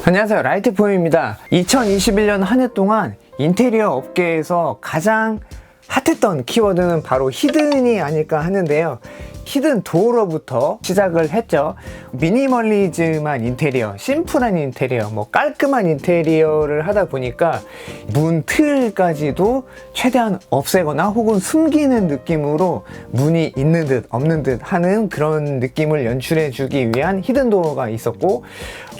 안녕하세요. 라이트폼입니다. 2021년 한 해 동안 인테리어 업계에서 가장 핫했던 키워드는 바로 히든이 아닐까 하는데요. 히든 도어로부터 시작을 했죠. 미니멀리즘한 인테리어 심플한 인테리어 뭐 깔끔한 인테리어를 하다 보니까 문 틀까지도 최대한 없애거나 혹은 숨기는 느낌으로 문이 있는 듯 없는 듯 하는 그런 느낌을 연출해 주기 위한 히든 도어가 있었고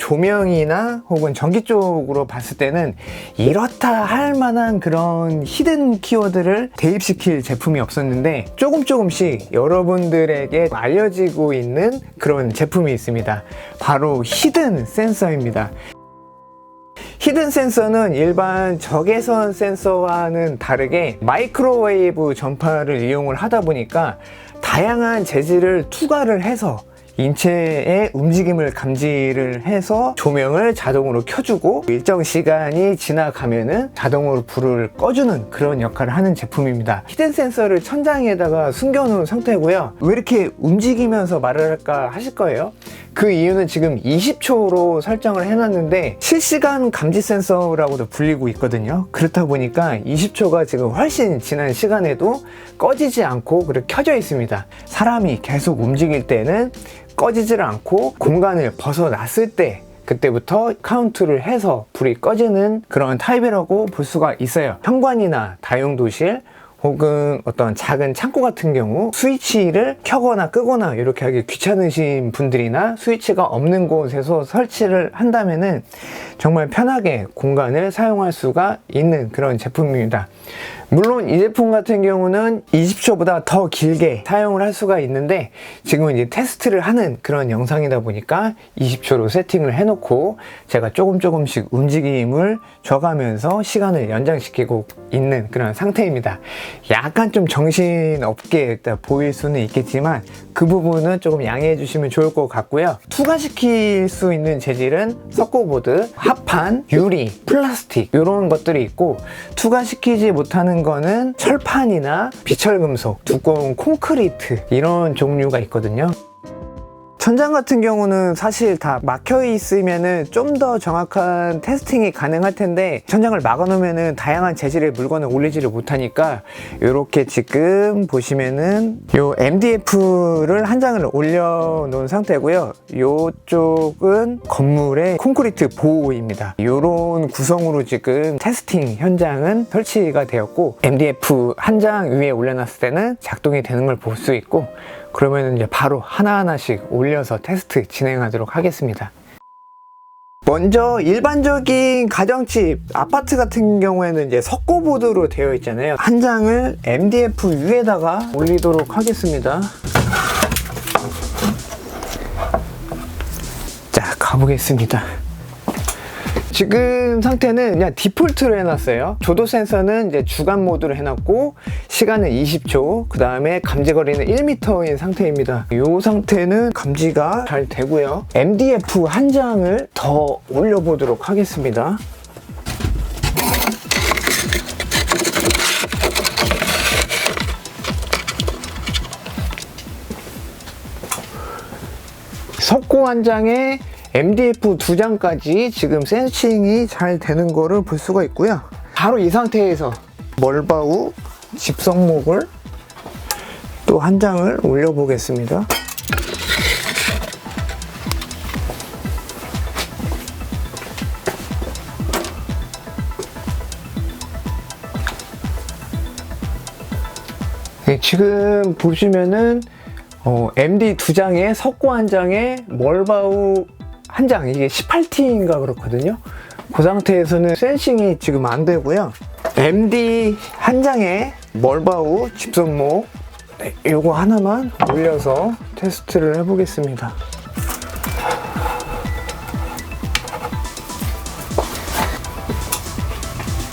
조명이나 혹은 전기 쪽으로 봤을 때는 이렇다 할 만한 그런 히든 키워드를 대입시킬 제품이 없었는데 조금 조금씩 여러분들에게 알려지고 있는 그런 제품이 있습니다. 바로 히든 센서입니다. 히든 센서는 일반 적외선 센서와는 다르게 마이크로웨이브 전파를 이용을 하다 보니까 다양한 재질을 투과를 해서 인체의 움직임을 감지를 해서 조명을 자동으로 켜주고 일정 시간이 지나가면은 자동으로 불을 꺼주는 그런 역할을 하는 제품입니다. 히든 센서를 천장에다가 숨겨놓은 상태고요. 왜 이렇게 움직이면서 말을 할까 하실 거예요. 그 이유는 지금 20초로 설정을 해놨는데 실시간 감지 센서라고도 불리고 있거든요. 그렇다 보니까 20초가 지금 훨씬 지난 시간에도 꺼지지 않고 그렇게 켜져 있습니다. 사람이 계속 움직일 때는 꺼지질 않고 공간을 벗어났을 때 그때부터 카운트를 해서 불이 꺼지는 그런 타입이라고 볼 수가 있어요. 현관이나 다용도실 혹은 어떤 작은 창고 같은 경우 스위치를 켜거나 끄거나 이렇게 하기 귀찮으신 분들이나 스위치가 없는 곳에서 설치를 한다면은 정말 편하게 공간을 사용할 수가 있는 그런 제품입니다. 물론 이 제품 같은 경우는 20초보다 더 길게 사용을 할 수가 있는데 지금은 이제 테스트를 하는 그런 영상이다 보니까 20초로 세팅을 해놓고 제가 조금 조금씩 움직임을 줘가면서 시간을 연장시키고 있는 그런 상태입니다. 약간 좀 정신없게 보일 수는 있겠지만 그 부분은 조금 양해해 주시면 좋을 것 같고요. 투과시킬 수 있는 재질은 석고보드, 합판, 유리, 플라스틱 이런 것들이 있고 투과시키지 못하는 거는 철판이나 비철금속, 두꺼운 콘크리트 이런 종류가 있거든요. 천장 같은 경우는 사실 다 막혀 있으면은 좀 더 정확한 테스팅이 가능할 텐데 천장을 막아 놓으면은 다양한 재질의 물건을 올리지를 못하니까 이렇게 지금 보시면은 요 MDF를 한 장을 올려 놓은 상태고요. 요쪽은 건물의 콘크리트 보호입니다. 요런 구성으로 지금 테스팅 현장은 설치가 되었고 MDF 한 장 위에 올려놨을 때는 작동이 되는 걸 볼 수 있고 그러면 이제 바로 하나하나씩 올려서 테스트 진행하도록 하겠습니다. 먼저 일반적인 가정집 아파트 같은 경우에는 이제 석고보드로 되어 있잖아요. 한 장을 MDF 위에다가 올리도록 하겠습니다. 자, 가보겠습니다. 지금 상태는 그냥 디폴트로 해놨어요. 조도 센서는 이제 주간 모드로 해놨고 시간은 20초. 그 다음에 감지 거리는 1m인 상태입니다. 이 상태는 감지가 잘 되고요. MDF 한 장을 더 올려보도록 하겠습니다. 석고 한 장에 MDF 두 장까지 지금 센싱이 잘 되는 거를 볼 수가 있고요. 바로 이 상태에서 멀바우 집성목을 또 한 장을 올려보겠습니다. 네, 지금 보시면은 어, MD 두 장에 석고 한 장에 멀바우 한 장, 이게 18T인가 그렇거든요. 그 상태에서는 센싱이 지금 안 되고요. MD 한 장에 멀바우 집선목 네, 요거 하나만 올려서 테스트를 해보겠습니다.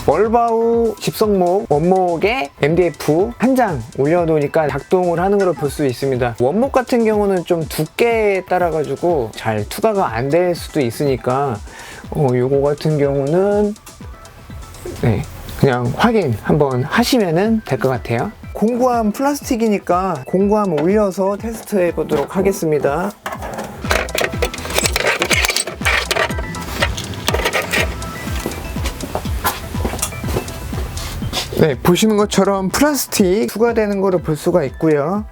멀바우 집성목 원목에 MDF 한 장 올려놓으니까 작동을 하는 걸 볼 수 있습니다. 원목 같은 경우는 좀 두께에 따라 가지고 잘 투과가 안 될 수도 있으니까 어, 요거 같은 경우는 네, 그냥 확인 한번 하시면 될 것 같아요. 공구함 플라스틱이니까 공구함 올려서 테스트 해 보도록 하겠습니다. 네, 보시는 것처럼 플라스틱 추가되는 거를 볼 수가 있고요.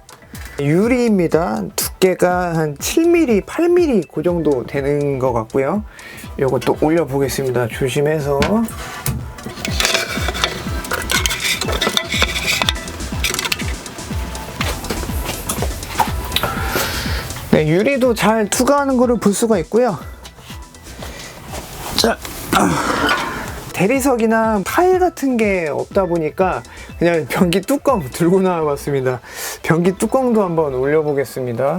유리입니다. 두께가 한 7mm, 8mm 그 정도 되는 것 같고요. 이것도 올려 보겠습니다. 조심해서. 네, 유리도 잘 투과하는 거를 볼 수가 있고요. 자, 아, 대리석이나 타일 같은 게 없다 보니까 그냥 변기 뚜껑 들고 나와봤습니다. 변기 뚜껑도 한번 올려보겠습니다.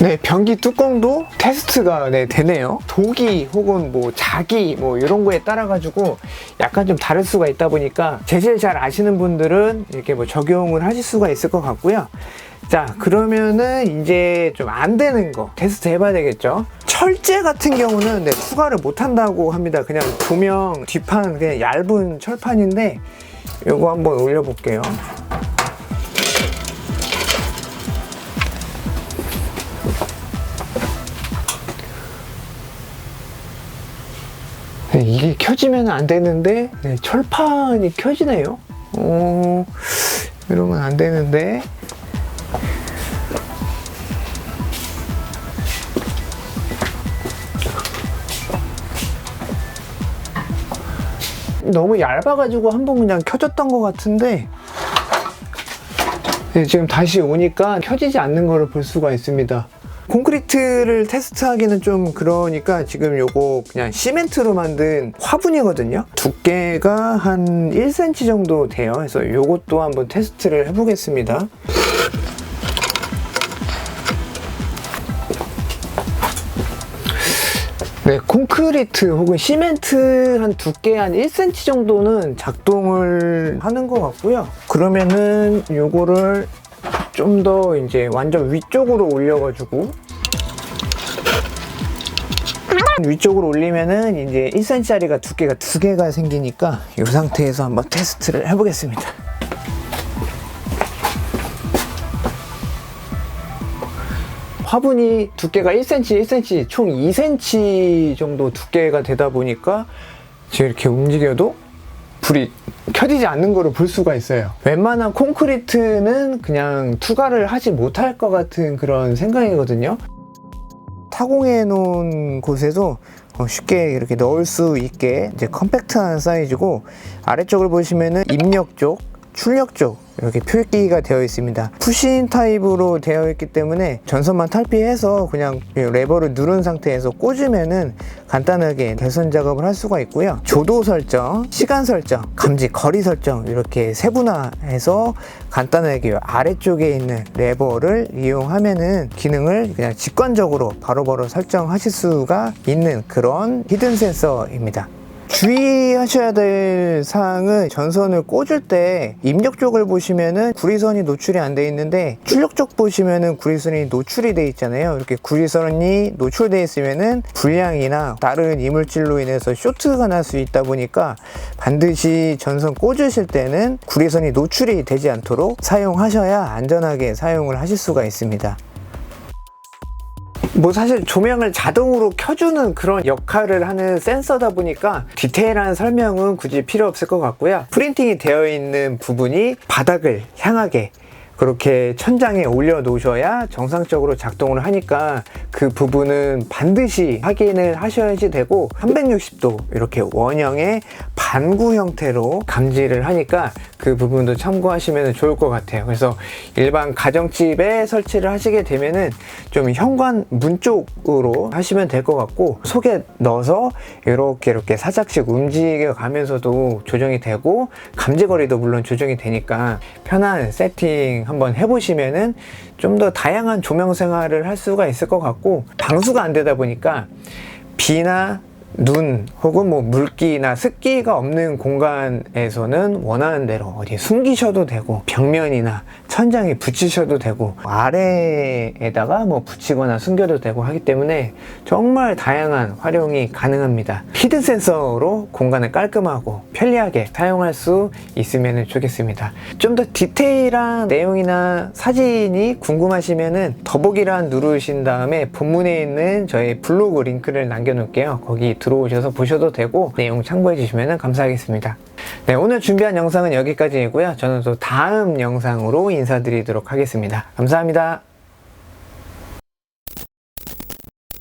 네, 변기 뚜껑도 테스트가 네, 되네요. 독이 혹은 뭐 자기 뭐 이런 거에 따라 가지고 약간 좀 다를 수가 있다 보니까 재질 잘 아시는 분들은 이렇게 뭐 적용을 하실 수가 있을 것 같고요. 자, 그러면은 이제 좀 안 되는 거 테스트 해봐야 되겠죠. 철제 같은 경우는 네, 추가를 못 한다고 합니다. 그냥 조명 뒷판 그냥 얇은 철판인데 이거 한번 올려볼게요. 네, 이게 켜지면 안 되는데 네, 철판이 켜지네요. 어, 이러면 안 되는데. 너무 얇아가지고 한 번 그냥 켜졌던 것 같은데 네, 지금 다시 오니까 켜지지 않는 거를 볼 수가 있습니다. 콘크리트를 테스트하기는 좀 그러니까 지금 요거 그냥 시멘트로 만든 화분이거든요. 두께가 한 1cm 정도 돼요. 그래서 요것도 한번 테스트를 해보겠습니다. 네, 콘크리트 혹은 시멘트 한 두께 한 1cm 정도는 작동을 하는 것 같고요. 그러면은 요거를 좀 더 이제 완전 위쪽으로 올려가지고 위쪽으로 올리면은 이제 1cm짜리가 두께가 두 개가 생기니까 이 상태에서 한번 테스트를 해보겠습니다. 화분이 두께가 1cm, 1cm, 총 2cm 정도 두께가 되다 보니까 지금 이렇게 움직여도 불이 켜지지 않는 거를 볼 수가 있어요. 웬만한 콘크리트는 그냥 투과를 하지 못할 것 같은 그런 생각이거든요. 타공해 놓은 곳에도 어, 쉽게 이렇게 넣을 수 있게 이제 컴팩트한 사이즈고 아래쪽을 보시면은 입력 쪽, 출력 쪽 이렇게 표기가 되어 있습니다. 푸신 타입으로 되어 있기 때문에 전선만 탈피해서 그냥 레버를 누른 상태에서 꽂으면은 간단하게 개선 작업을 할 수가 있고요. 조도 설정, 시간 설정, 감지 거리 설정 이렇게 세분화해서 간단하게 아래쪽에 있는 레버를 이용하면은 기능을 그냥 직관적으로 바로바로 설정하실 수가 있는 그런 히든 센서입니다. 주의하셔야 될 사항은 전선을 꽂을 때 입력 쪽을 보시면은 구리선이 노출이 안 돼 있는데 출력 쪽 보시면은 구리선이 노출이 돼 있잖아요. 이렇게 구리선이 노출돼 있으면은 불량이나 다른 이물질로 인해서 쇼트가 날 수 있다 보니까 반드시 전선 꽂으실 때는 구리선이 노출이 되지 않도록 사용하셔야 안전하게 사용을 하실 수가 있습니다. 뭐 사실 조명을 자동으로 켜주는 그런 역할을 하는 센서다 보니까 디테일한 설명은 굳이 필요 없을 것 같고요. 프린팅이 되어 있는 부분이 바닥을 향하게 그렇게 천장에 올려 놓으셔야 정상적으로 작동을 하니까 그 부분은 반드시 확인을 하셔야지 되고 360도 이렇게 원형의 반구 형태로 감지를 하니까 그 부분도 참고하시면 좋을 것 같아요. 그래서 일반 가정집에 설치를 하시게 되면은 좀 현관 문 쪽으로 하시면 될 것 같고 속에 넣어서 이렇게 이렇게 살짝씩 움직여 가면서도 조정이 되고 감지거리도 물론 조정이 되니까 편한 세팅 한번 해보시면은 좀 더 다양한 조명 생활을 할 수가 있을 것 같고 방수가 안 되다 보니까 비나 눈 혹은 뭐 물기나 습기가 없는 공간에서는 원하는 대로 어디 숨기셔도 되고 벽면이나 천장에 붙이셔도 되고 아래에다가 뭐 붙이거나 숨겨도 되고 하기 때문에 정말 다양한 활용이 가능합니다. 히든 센서로 공간을 깔끔하고 편리하게 사용할 수 있으면 좋겠습니다. 좀 더 디테일한 내용이나 사진이 궁금하시면은 더보기란 누르신 다음에 본문에 있는 저희 블로그 링크를 남겨놓을게요. 거기 들어오셔서 보셔도 되고 내용 참고해 주시면 감사하겠습니다. 네, 오늘 준비한 영상은 여기까지이고요. 저는 또 다음 영상으로 인사드리도록 하겠습니다. 감사합니다.